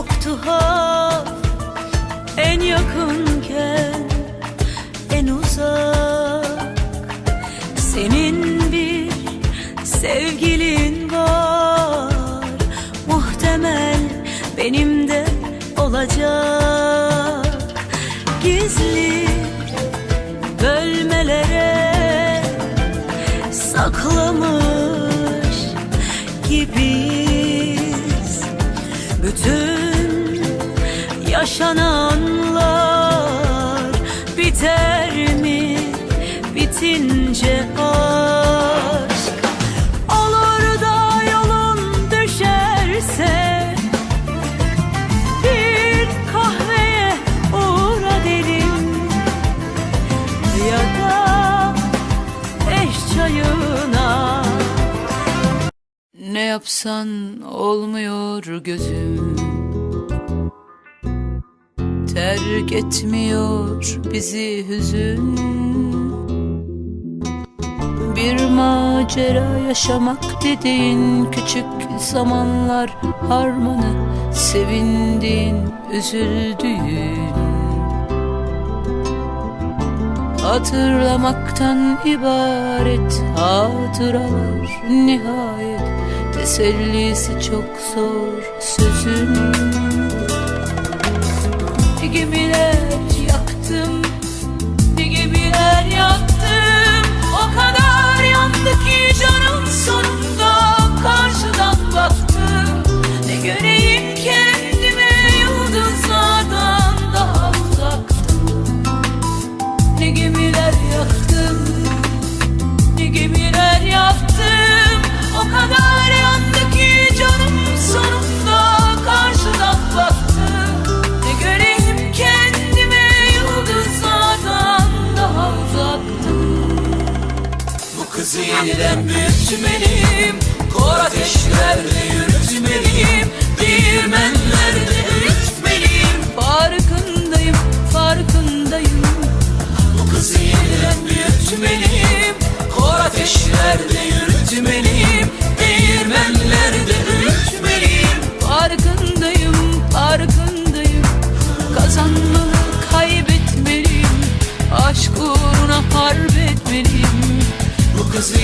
çok tuhaf En yakınken en uzak. Senin bir sevgilin var. Muhtemel benim de olacak. Gizli bölmelere saklamış gibiyiz. Bütün yaşananlar biter mi? Bitince aşk Olur da yolun düşerse bir kahveye uğra derim ya da eş çayına. Ne yapsan olmuyor gözüm Terk etmiyor bizi hüzün. Bir macera yaşamak dediğin küçük zamanlar harmanı Sevindiğin, üzüldüğün. Hatırlamaktan ibaret hatıralar nihayet. Tesellisi çok zor sözün yeniden büyütmeliyim Kor ateşlerde yürütmeliyim Değirmenlerde Bu kızı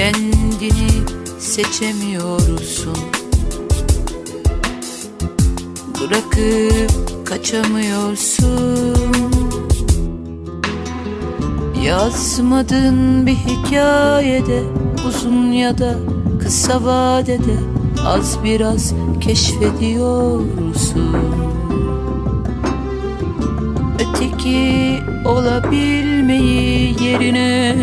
Kendini seçemiyorsun. Bırakıp kaçamıyorsun. Yazmadığın bir hikayede Uzun ya da kısa vadede Az biraz keşfediyorsun. Öteki olabilmeyi yerine